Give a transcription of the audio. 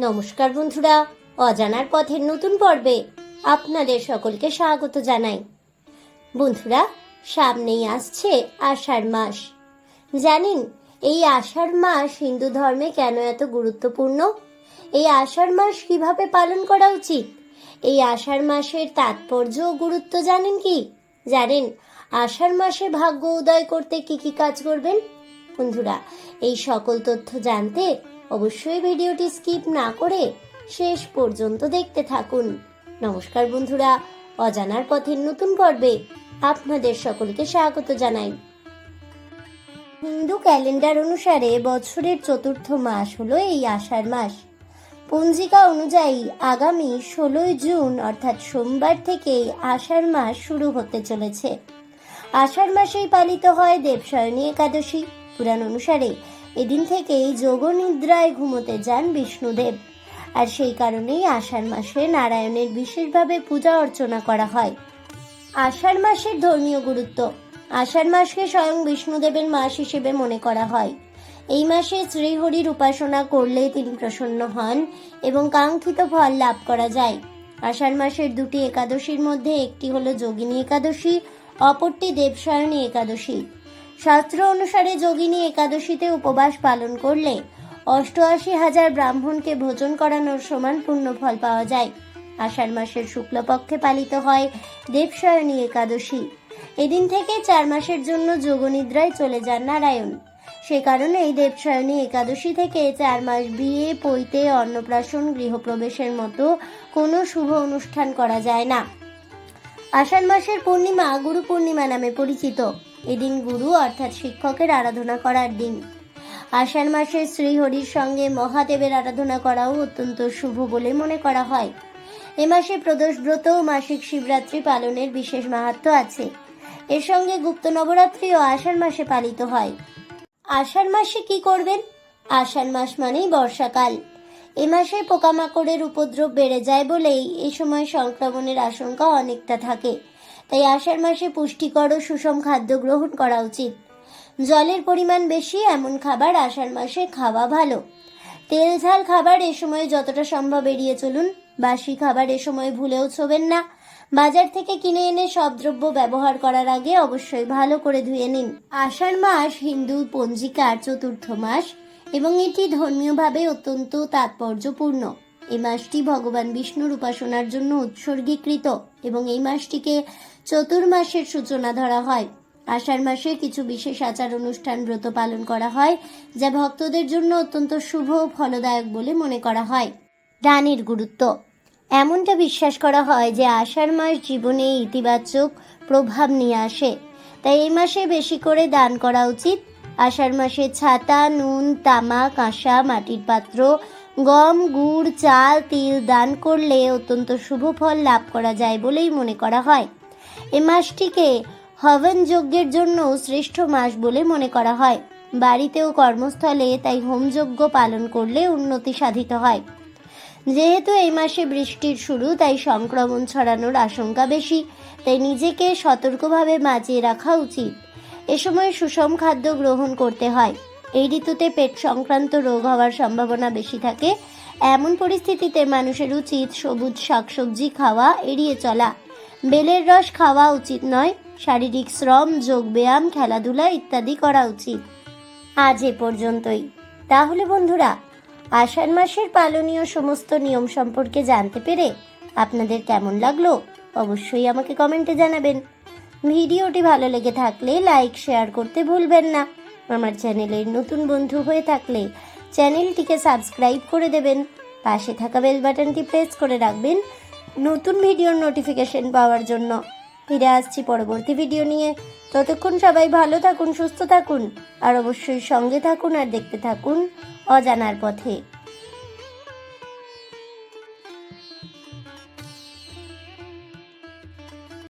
নমস্কার বন্ধুরা, অজানার পথের নতুন পর্বে আপনাদের সকলকে স্বাগত জানাই। বন্ধুরা, সামনেই আসছে আষাঢ় মাস। জানেন, এই আষাঢ় মাস হিন্দু ধর্মে কেন এত গুরুত্বপূর্ণ? এই আষাঢ় মাস কীভাবে পালন করা উচিত? এই আষাঢ় মাসের তাৎপর্য ও গুরুত্ব জানেন কি? জানেন, আষাঢ় মাসে ভাগ্য উদয় করতে কি কি কাজ করবেন? বন্ধুরা, এই সকল তথ্য জানতে অবশ্যই ভিডিওটি স্কিপ না করে শেষ পর্যন্ত দেখতে থাকুন। নমস্কার বন্ধুরা, অজানার পথের নতুন পর্বে আপনাদের সকলকে স্বাগত জানাই। হিন্দু ক্যালেন্ডার অনুসারে বছরের চতুর্থ মাস হলো এই আষাঢ় মাস। পঞ্জিকা অনুযায়ী আগামী ষোলোই জুন, অর্থাৎ সোমবার থেকেই আষাঢ় মাস শুরু হতে চলেছে। আষাঢ় মাসেই পালিত হয় দেবশয়নী একাদশী। পুরাণ অনুসারে এদিন থেকেই যোগ নিদ্রায় ঘুমোতে যান বিষ্ণুদেব। আর সেই কারণেই আষাঢ় মাসে নারায়ণের বিশেষভাবে পূজা অর্চনা করা হয়। আষাঢ় মাসের ধর্মীয় গুরুত্ব। আষাঢ় মাসকে স্বয়ং বিষ্ণুদেবের মাস হিসেবে মনে করা হয়। এই মাসে শ্রীহরির উপাসনা করলে তিনি প্রসন্ন হন এবং কাঙ্ক্ষিত ফল লাভ করা যায়। আষাঢ় মাসের দুটি একাদশীর মধ্যে একটি হলো যোগিনী একাদশী, অপরটি দেবশয়নী একাদশী। শাস্ত্র অনুসারে যোগিনী একাদশীতে উপবাস পালন করলে অষ্টআশি হাজার ব্রাহ্মণকে ভোজন করানোর সমান পূর্ণ ফল পাওয়া যায়। আষাঢ় মাসের শুক্লপক্ষে পালিত হয় দেবশয়নী একাদশী। এদিন থেকে চার মাসের জন্য যোগনিদ্রায় চলে যান নারায়ণ। সে কারণে এই দেবশয়নী একাদশী থেকে চার মাস বিয়ে, পৈতে, অন্নপ্রাশন, গৃহপ্রবেশের মতো কোনো শুভ অনুষ্ঠান করা যায় না। আষাঢ় মাসের পূর্ণিমা গুরু পূর্ণিমা নামে পরিচিত। এদিন গুরু অর্থাৎ শিক্ষকের আরাধনা করার দিন। আষাঢ় মাসে শ্রীহরির সঙ্গে মহাদেবের আরাধনা করাও অত্যন্ত শুভ বলে মনে করা হয়। এ মাসে প্রদোষ ব্রত ও মাসিক শিবরাত্রি পালনের বিশেষ মাহাত্ম আছে। এর সঙ্গে গুপ্ত নবরাত্রিও আষাঢ় মাসে পালিত হয়। আষাঢ় মাসে কি করবেন? আষাঢ় মাস মানেই বর্ষাকাল। এ মাসে পোকামাকড়ের উপদ্রব বেড়ে যায় বলেই এ সময় সংক্রমণের আশঙ্কা অনেকটা থাকে। তাই আষাঢ় মাসে পুষ্টিকর ও সুষম খাদ্য গ্রহণ করা উচিত। জলের পরিমাণ বেশি, এমন খাবার আষাঢ় মাসে খাওয়া ভালো। তেল ঝাল খাবার এ সময় যতটা সম্ভব এড়িয়ে চলুন। বাসি খাবার এ সময় ভুলেও ছোবেন না। বাজার থেকে কিনে এনে সব দ্রব্য ব্যবহার করার আগে অবশ্যই ভালো করে ধুয়ে নিন। আষাঢ় মাস হিন্দু, পঞ্জিকার চতুর্থ মাস এবং এটি ধর্মীয়ভাবে অত্যন্ত তাৎপর্যপূর্ণ। এই মাসটি ভগবান বিষ্ণুর উপাসনার জন্য উৎসর্গীকৃত এবং এই মাসটিকে চতুর্মাসের সূচনা ধরা হয়। আষাঢ় মাসে কিছু বিশেষ আচার অনুষ্ঠান ব্রত পালন করা হয়, যা ভক্তদের জন্য অত্যন্ত শুভ ও ফলদায়ক বলে মনে করা হয়। দানের গুরুত্ব। এমনটা বিশ্বাস করা হয় যে আষাঢ় মাস জীবনে ইতিবাচক প্রভাব নিয়ে আসে। তাই এই মাসে বেশি করে দান করা উচিত। আষাঢ় মাসে ছাতা, নুন তামা কাঁসা মাটির পাত্র, গম, গুড়, চাল, তিল দান করলে অত্যন্ত শুভ ফল লাভ করা যায় বলেই মনে করা হয়। এ মাসটিকে হবন যজ্ঞের জন্য শ্রেষ্ঠ মাস বলে মনে করা হয়। বাড়িতে ও কর্মস্থলে তাই হোমযজ্ঞ পালন করলে উন্নতি সাধিত হয়। যেহেতু এই মাসে বৃষ্টির শুরু, তাই সংক্রমণ ছড়ানোর আশঙ্কা বেশি, তাই নিজেকে সতর্কভাবে বাঁচিয়ে রাখা উচিত। এ সময় সুষম খাদ্য গ্রহণ করতে হয়। এই ঋতুতে পেট সংক্রান্ত রোগ হওয়ার সম্ভাবনা বেশি থাকে। এমন পরিস্থিতিতে মানুষের উচিত সবুজ শাকসবজি খাওয়া এড়িয়ে চলা। বেলের রস খাওয়া উচিত নয়, শারীরিক শ্রম, যোগব্যায়াম, খেলাধুলা ইত্যাদি করা উচিত। আজ এ পর্যন্তই। তাহলে বন্ধুরা, আষাঢ় মাসের পালনীয় সমস্ত নিয়ম সম্পর্কে জানতে পেরে আপনাদের কেমন লাগল অবশ্যই আমাকে কমেন্টে জানাবেন। ভিডিওটি ভালো লেগে থাকলে লাইক, শেয়ার করতে ভুলবেন না। আমার চ্যানেলের নতুন বন্ধু হয়ে থাকলে চ্যানেলটিকে সাবস্ক্রাইব করে দেবেন। পাশে থাকা বেল বাটনটি প্রেস করে রাখবেন নতুন ভিডিওর নোটিফিকেশন পাওয়ার জন্য। ফিরে আসছি পরবর্তী ভিডিও নিয়ে। ততক্ষণ সবাই ভালো থাকুন, সুস্থ থাকুন, আর অবশ্যই সঙ্গে থাকুন আর দেখতে থাকুন অজানার পথে।